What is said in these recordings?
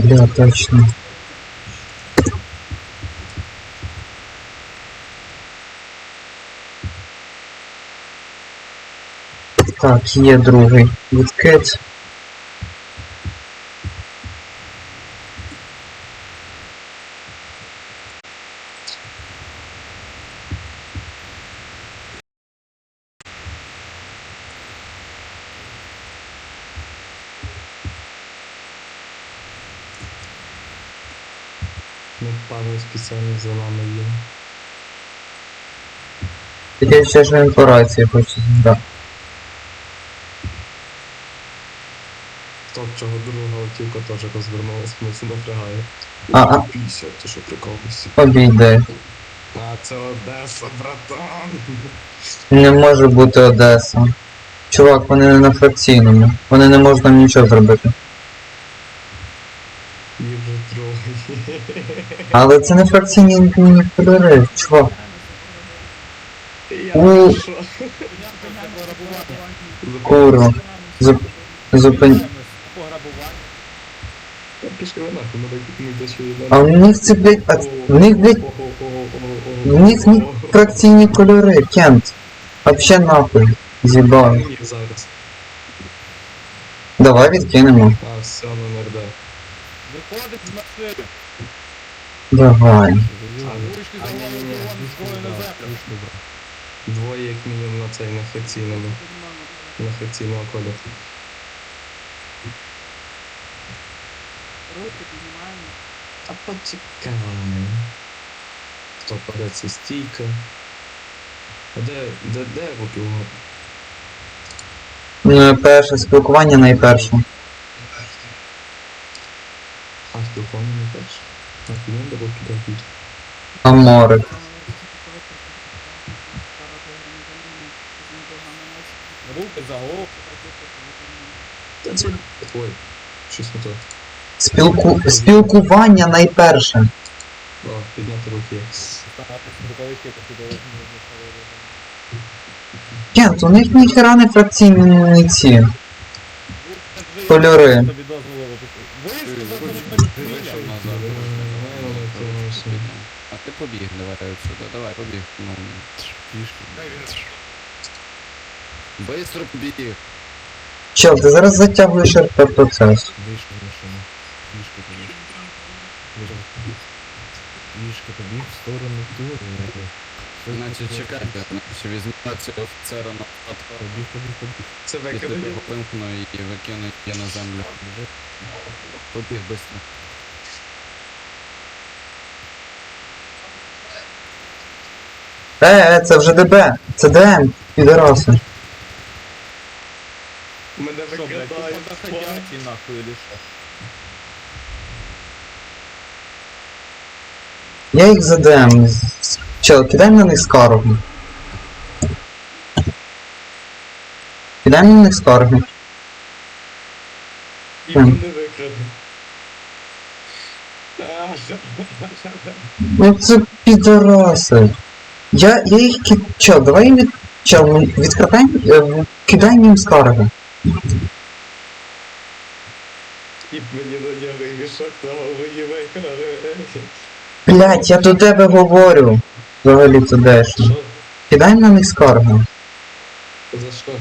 бля, точно. Так, є другий відкид. Ну, Павло спеціально за нами є. Таке ще ж він по рації хоче згадати. Топ чого друга автівка теж розвернулась, ми це напрягає. А, а. 50, ти що приколуєшся? Обійде. А, це Одеса, братан. Не може бути Одеса. Чувак, вони не на фракційному. Вони не можуть нам нічого зробити. Але це не фракційні мені чувак. У. Курва. Зуп... Зупин... Пішли йде що А в них це, блядь, а в них, блядь, в них не фракційні кольори, Кент. Вообще нахуй. З'їбав. Давай відкинемо. А, все, номер Д. Виходить з машини. Давай. Двоє як мінімум на цей на фракційному. На фракційного кольору. Руки піднімаємо. А почекай. Хто паде це стійка? А де, де, де руки вгору? Ну, перше спілкування найперше. Ну де руки. За голову. Та це... Спілку... Спілкування найперше. О, підняти руки. Кент, у них ніхера не фракційні ці. Кольори. Тобі дозволили. Вишки за А ти побіг, давай отсюда, давай побіг. Ну, пішки. Быстро побіг. Чел, ти зараз затягуєш РП процес. Вийшов з машини. Пішки побіг. Пішки побіг в сторону тури. Значить, чекайте, значить, візьмете цього офіцера на хатку. Побіг, побіг, побіг. Це його вимкну і викину її на землю. Побіг быстро. Е, е, це вже ДБ. Це ДМ. Підараси. Мене Що, блядь, викидають. тут доходяті нахуй или що? Я їх за ДМ. Чел, кидай на них скаргу. Кидай на них скаргу. І мене викраде. Ну це підараси. Я, я їх ки... Чел, давай від... Чел, відкрадай, е, кидай їм скарги. І мені на нього мішок на викраде. Блять, я до тебе говорю. Взагалі це дешно. Кидай на них скарги. За що?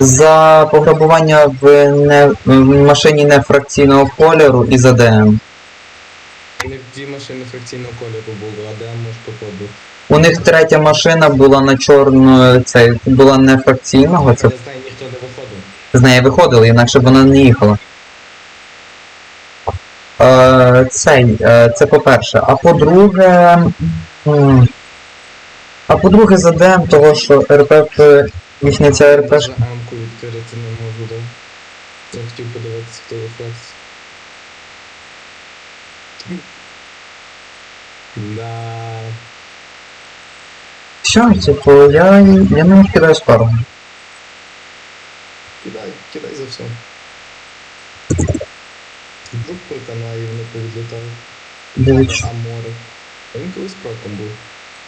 За пограбування в, не... в машині нефракційного кольору і за ДМ. Не в машини фракційного кольору було, а де може попробувати? У них третя машина була на чорну, цей, була не фракційного, це Я знаю, ніхто не виходив. з неї виходили, інакше б вона не їхала. Е, цей, е, це по-перше. А по-друге. А по-друге, за ДМ того, що РП їхня ця РП. Даже амку відкрити не можу, да? Я хотів подивитися, хто виходить. Да. Все, типу, я, я на них кидаю скаргу. Кидай, кидай за все. Вдруг приканає, вони повідлітають. Дивіться. А море. А він колись проком був.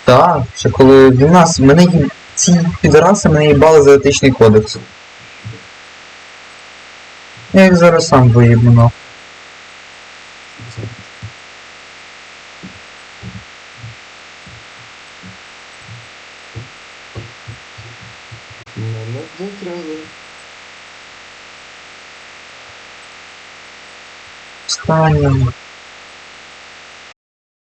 Так, ще коли в нас мене їм- ці підараси мене їбали за етичний кодекс. Я їх зараз сам виїбну. нахуй. Мене викрали. Встанемо.